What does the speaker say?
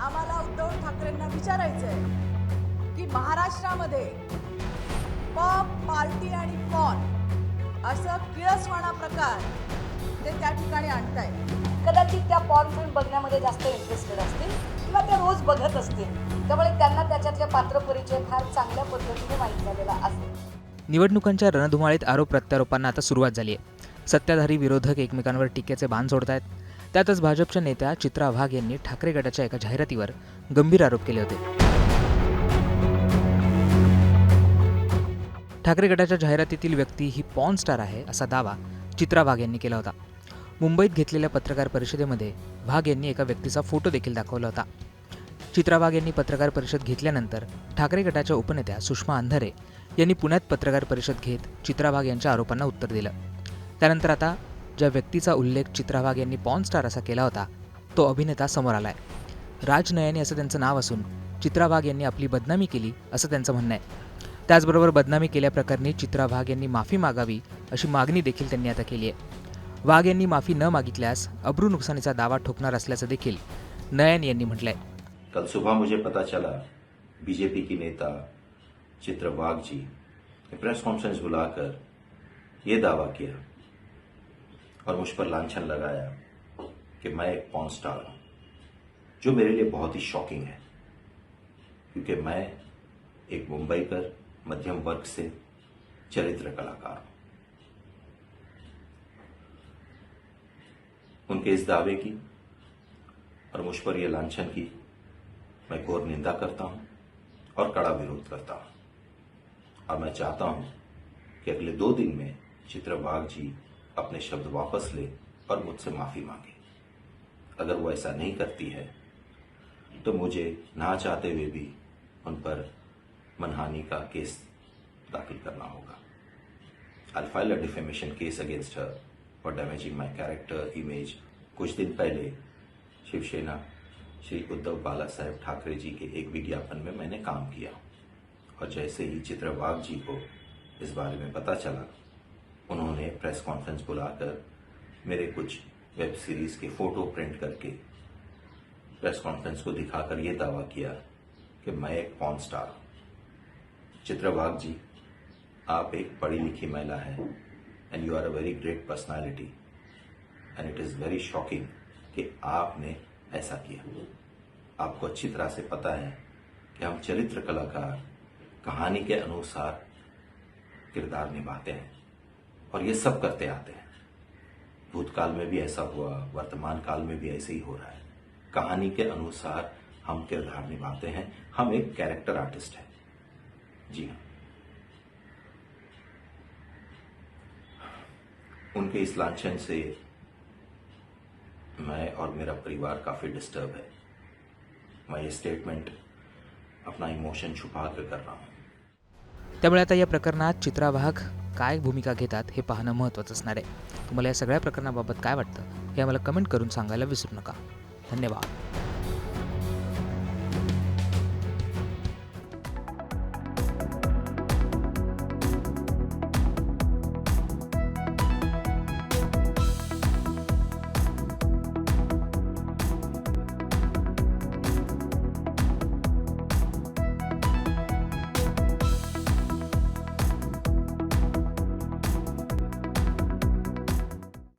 आम्हाला उद्धव ठाकरेंना विचारायचं आहे की महाराष्ट्रामध्ये पॉप पार्टी आणि पॉन असं किळसवाणा प्रकार ते त्या ठिकाणी आणताय कदाचित त्या पॉन फिल्म बघण्यामध्ये जास्त इंटरेस्टेड असतील किंवा त्या रोज बघत असतील. त्यामुळे त्यांना त्याच्यातले पात्र परिचय फार चांगल्या पद्धतीने माहीत झालेला असेल निवडणुकांच्या रणधुमाळीत आरोप प्रत्यारोपांना आता सुरुवात झाली आहे. सत्ताधारी विरोधक एकमेकांवर टीकेचे भान सोडत आहेत त्यातच भाजपच्या नेत्या चित्रा वाघ यांनी ठाकरे गटाच्या एका जाहिरातीवर गंभीर आरोप केले होते. ठाकरे गटाच्या जाहिरातीतील व्यक्ती ही पॉन स्टार आहे असा दावा चित्रा वाघ यांनी केला होता. मुंबईत घेतलेल्या पत्रकार परिषदेमध्ये वाघ यांनी एका व्यक्तीचा फोटो देखील दाखवला होता. चित्रा वाघ यांनी पत्रकार परिषद घेतल्यानंतर ठाकरे गटाच्या उपनेत्या सुषमा अंधारे यांनी पुण्यात पत्रकार परिषद घेत चित्रा वाघ यांच्या आरोपांना उत्तर दिलं. त्यानंतर आता ज्या व्यक्तीचा उल्लेख चित्रा वाघ यांनी पॉन स्टार असा केला होता तो अभिनेता समोर आलाय. राज नयनी असं त्यांचं नाव असून चित्रा वाघ यांनी आपली बदनामी केली असं त्यांचं म्हणणं आहे. त्याचबरोबर बदनामी केल्याप्रकरणी चित्रा वाघ यांनी माफी मागावी अशी मागणी देखील त्यांनी आता केली आहे. वाघ यांनी माफी न मागितल्यास अब्रू नुकसानीचा दावा ठोकणार असल्याचं देखील नयन यांनी म्हटलंय. कल सुबह मुझे पता चला बीजेपी की नेता चित्र वाघ जी ने प्रेस कॉन्फ्रेंस बुलाकर ये दावा किया। और मुझ पर लांछन लगाया कि मैं एक पॉन स्टार हूँ, जो मेरे लिए बहुत ही शॉकिंग है, क्योंकि मैं एक मुंबई कर मध्यम वर्ग से चरित्र कलाकार हूँ। उनके इस दावे की और मुझ पर यह लांछन की मैं घोर निंदा करता हूँ और कड़ा विरोध करता हूँ। और मैं चाहता हूँ कि अगले दो दिन में चित्रबाग जी अपने शब्द वापस ले और मुझसे माफ़ी मांगे। अगर वो ऐसा नहीं करती है तो मुझे ना चाहते हुए भी उन पर मनहानि का केस दाखिल करना होगा। I file a defamation case against her for damaging my character image कुछ दिन पहले शिवसेना श्री उद्धव बाला साहेब ठाकरे जी के एक विज्ञापन में मैंने काम किया और जैसे ही चित्रबाग जी को इस बारे में पता चला उन्होंने प्रेस कॉन्फ्रेंस बुलाकर मेरे कुछ वेब सीरीज़ के फ़ोटो प्रिंट करके प्रेस कॉन्फ्रेंस को दिखाकर यह दावा किया कि मैं एक पॉन स्टार चित्रबाग जी, आप एक पढ़ी लिखी महिला हैं and you are a very great personality and it is very shocking कि आपने ऐसा किया। आपको अच्छी तरह से पता है कि हम चरित्र कलाकार कहानी के अनुसार किरदार निभाते हैं। और ये सब करते आते हैं। भूतकाल में भी ऐसा हुआ, वर्तमान काल में भी ऐसे ही हो रहा है। कहानी के अनुसार हम किरदार निभाते हैं। हम एक कैरेक्टर आर्टिस्ट हैं। जी हाँ। उनके इस लाछन से मैं और मेरा परिवार काफ़ी डिस्टर्ब है। मैं ये स्टेटमेंट अपना इमोशन छुपा कर कर रहा हूँ। त्यामुळे आता या प्रकरणात चित्रा वाघ काय भूमिका घेतात हे पाहणं महत्त्वाचं असणार आहे. तुम्हाला या सगळ्या प्रकरणाबाबत काय वाटतं हे आम्हाला कमेंट करून सांगायला विसरू नका. धन्यवाद.